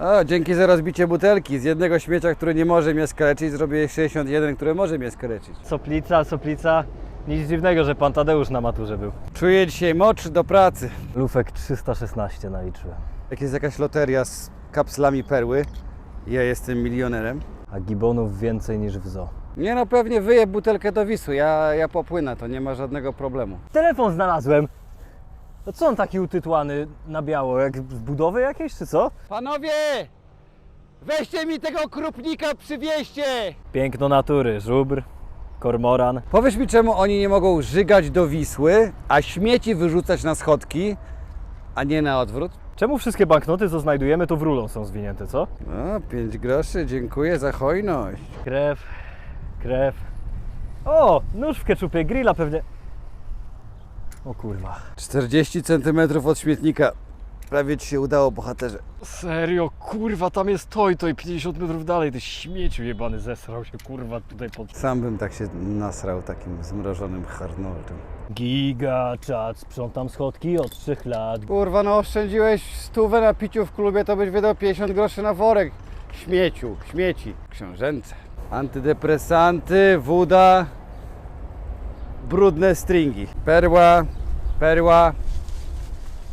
O, dzięki za rozbicie butelki. Z jednego śmiecia, który nie może mnie skaleczyć, zrobię 61, który może mnie skaleczyć. Soplica, soplica. Nic dziwnego, że pan Tadeusz na maturze był. Czuję dzisiaj mocz do pracy. Lufek 316 naliczyłem. Jak jest jakaś loteria z kapslami perły, ja jestem milionerem. A gibonów więcej niż w zoo. Nie no, pewnie wyje butelkę do Wisły, ja, ja popłynę, to nie ma żadnego problemu. Telefon znalazłem. To co on taki utytłany na biało? Jak z budowy jakiejś, czy co? Panowie! Weźcie mi tego krupnika, przywieźcie! Piękno natury, żubr, kormoran. Powiesz mi, czemu oni nie mogą żygać do Wisły, a śmieci wyrzucać na schodki, a nie na odwrót? Czemu wszystkie banknoty, co znajdujemy, to w rulon są zwinięte, co? No, 5 groszy, dziękuję za hojność. Krew, krew. O, nóż w keczupie, grilla pewnie. O kurwa. 40 cm od śmietnika. Prawie ci się udało, bohaterze. Serio, kurwa, tam jest to i to i 50 metrów dalej, ty śmieciu jebany zesrał się, kurwa, tutaj pod... Sam bym tak się nasrał takim zmrożonym Harnoldem. Giga, czad, sprzątam schodki od 3 lat. Kurwa, no oszczędziłeś stówę na piciu w klubie, to byś wydał 50 groszy na worek. Śmieciu, śmieci. Książęce. Antydepresanty, woda, brudne stringi. Perła, perła,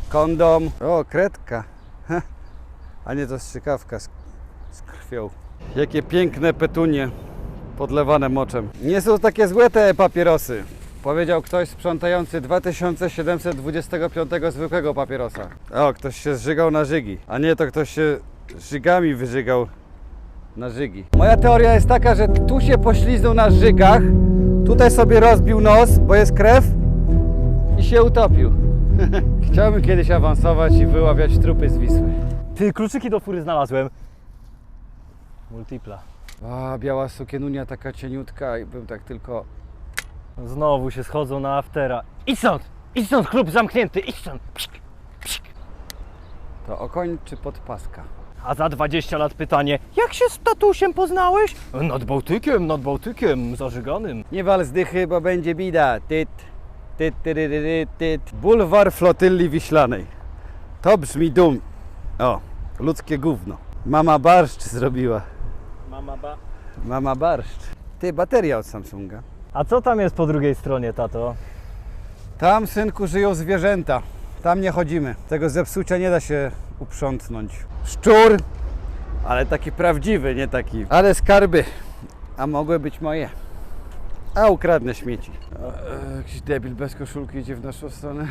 kondom. O, kredka. A nie, to strzykawka z, z krwią. Jakie piękne petunie podlewane moczem. Nie są takie złe te papierosy. Powiedział ktoś sprzątający 2725 zwykłego papierosa. O, ktoś się zżygał na żygi. A nie, to ktoś się żygami wyżygał na żygi. Moja teoria jest taka, że tu się pośliznął na żygach, tutaj sobie rozbił nos, bo jest krew i się utopił. Chciałbym kiedyś awansować i wyławiać trupy z Wisły. Ty, kluczyki do fury znalazłem. Multipla. A, biała sukienunia taka cieniutka i bym tak tylko... Znowu się schodzą na aftera. Idź stąd! Idź stąd, klub zamknięty, idź stąd! Psik, psik. To okoń czy podpaska? A za 20 lat pytanie, jak się z tatusiem poznałeś? Nad Bałtykiem, nad Bałtykiem, zażyganym. Nie wal z dychy, bo będzie bida. Tyt, tyt, tyryryry, tyt. Bulwar flotylli wiślanej. To brzmi dum. O, ludzkie gówno. Mama barszcz zrobiła. Mama ba. Mama barszcz. Ty, bateria od Samsunga. A co tam jest po drugiej stronie, tato? Tam, synku, żyją zwierzęta. Tam nie chodzimy. Tego zepsucia nie da się uprzątnąć. Szczur, ale taki prawdziwy, nie taki. Ale skarby. A mogły być moje. A ukradnę śmieci. E, jakiś debil bez koszulki idzie w naszą stronę.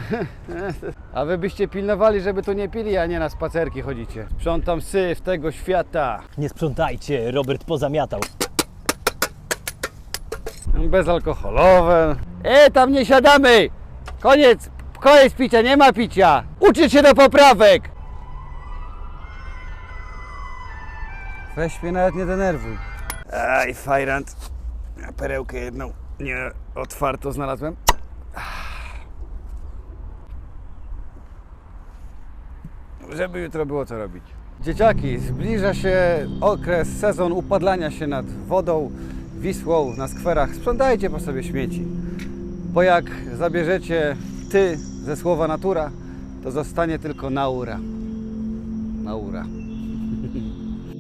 A wy byście pilnowali, żeby tu nie pili, a nie na spacerki chodzicie. Sprzątam syf tego świata. Nie sprzątajcie, Robert pozamiatał. Bezalkoholowe. E, tam nie siadamy! Koniec, koniec picia, nie ma picia! Uczyć się do poprawek! Weź mnie nawet nie denerwuj. Aj, fajrant. Perełkę jedną nie otwarto znalazłem. Żeby jutro było co robić. Dzieciaki, zbliża się okres, sezon upadlania się nad wodą, Wisłą, na skwerach. Sprzątajcie po sobie śmieci. Bo jak zabierzecie ty ze słowa natura, to zostanie tylko naura. Naura.